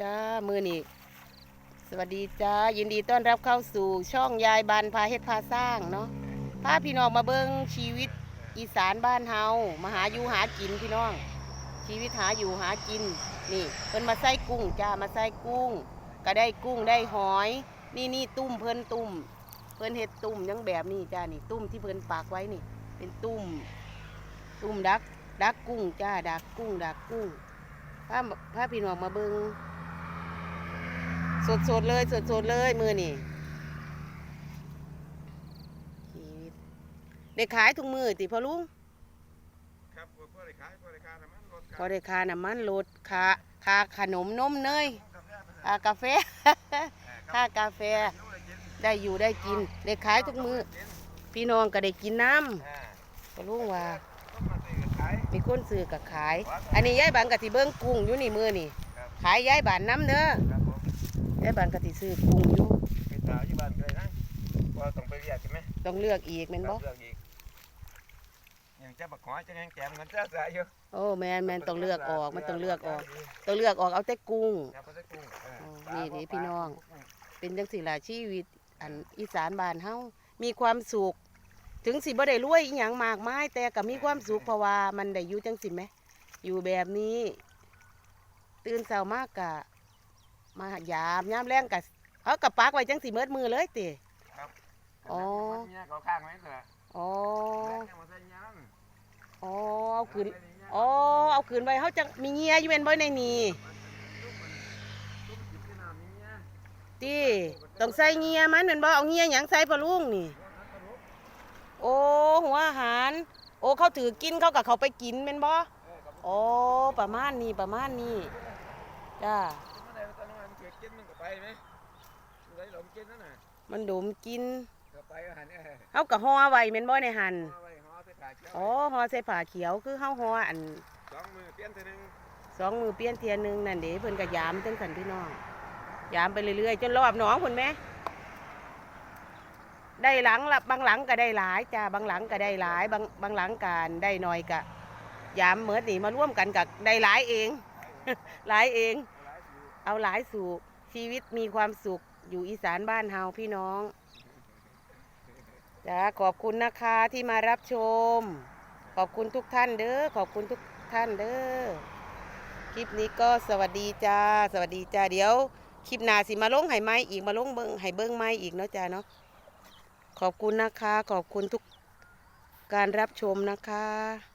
จ้ามือนี่สวัสดีจ้ายินดีต้อนรับเข้าสู่ช่องยายบันพาเฮ็ดพาสร้างเนาะพาพี่น้องมาเบิ่งชีวิตอีสานบ้านเฮามาหาอยู่หากินพี่น้อง ชีวิตหาอยู่หากิน นี่เพิ่นมาใส่กุ้งจ้ามาใส่กุ้ง ก็ได้กุ้งได้หอย นี่นี่ตุ้มเพิ่นตุ้มเพิ่นเฮ็ดตุ้มยังแบบนี้จ้านี่ตุ้มที่เพิ่นปากไว้นี่ เป็นตุ้มตุ้มดักดักกุ้งจ้าดักกุ้งดักกุ้งพาพาพี่น้องมาเบิ้ง สดสดๆเลยสดสดๆเลยมือนี่ชีวิตได้ขายทุกมือติพอลุงครับพวกได้ขายพวกได้ขายน้ำมันรถพอได้ค่าน้ำมันรถค่าค่าขนมนมเนยค่ากาแฟค่ากาแฟได้อยู่ได้กินได้ขายทุกมือพี่น้องก็ได้กินน้ำพอลุงว่าต้องมาซื้อขายมีคนซื้อกับขาย อันนี้ยายบันกะทิเบิ้งกุ้งอยู่นี่มือนี่ครับขายยายบันน้ำเด้อ ครับผมยายบันกะทิซื้อกุ้งอยู่ไปสาวที่บ้านเลยนะว่าต้องไปเรียกใช่ไหมต้องเลือกอีกแม่นบ่เลือกอีกอย่างจะบักหอยจะแกงแกมกันจะใส่อยู่โอ้แมนแมนต้องเลือกออกมันต้องเลือกออกต้องเลือกออกเอาแต่กุ้งครับเพราะได้กุ้งเอออ๋อนี่ดิพี่น้อง เป็นจังสิล่ะชีวิตอันอีสานบ้านเฮามีความสุขถึงสิบ่ได้รวยอีหยังมากมายแต่ก็มีความสุขเพราะว่ามันได้อยู่จังสิแหมอยู่แบบนี้ ตื่นเช้ามากกะ มายามยามแรงกะเอากระปักไว้จังสิเมิดมือเลยติครับอ๋อเนี่ยเขาข้างไว้เถอะอ๋อแล้วมาใส่ยามอ๋อเอาคืนอ๋อเอาคืนไว้เขาจะมีเงียอยู่เป็นบ่ในนี่ตุ้มจิบที่น้ำนี่เนี่ยติต้องใส่เงียมันเป็นบ่เอาเงียหยังใส่ปลาลุงนี่ โอ้หัวอาหาร โอ้เขาถือกินเขากับเขาไปกินเป็นบ่เออครับโอ้ประมาณนี้ประมาณนี้จ้า กิดกินมันก็ไปไหมมันได้หลงกินนั่นน่ะมันดมกินก็ไปก็หันเออเขากับห่อไว้แม่นบ่ในหันเอาไว้ห่อใส่ขาเขียวอ๋อห่อใส่ผ้าเขียวคือเฮาห่ออันสองมือเปลี่ยนทีหนึงสองมือเปลี่ยนเทียนหนึงนั่นเด้เพิ่นก็ยามจังสันพี่น้องยามไปเรื่อยๆจนรอบหนองพุ่นแหมได้หลังละบางหลังก็ได้หลายจ้าบางหลังก็ได้หลายบางบางหลังการได้น้อยก็ยามเมิดนี่มาร่วมกันกับได้หลายเอง หลายเอง เอาหลายสู่ ชีวิตมีความสุขอยู่อีสานบ้านเฮาพี่น้องจ้าขอบคุณนะคะที่มารับชม ขอบคุณทุกท่านเด้อขอบคุณทุกท่านเด้อคลิปนี้ก็สวัสดีจ้า สวัสดีจ้าเดี๋ยว คลิปหน้าสิมาลงให้ไม้อีกมาลงเบิงให้เบิ้งไม้อีกเนาะจ้าเนาะขอบคุณนะคะ ขอบคุณทุกการรับชมนะคะ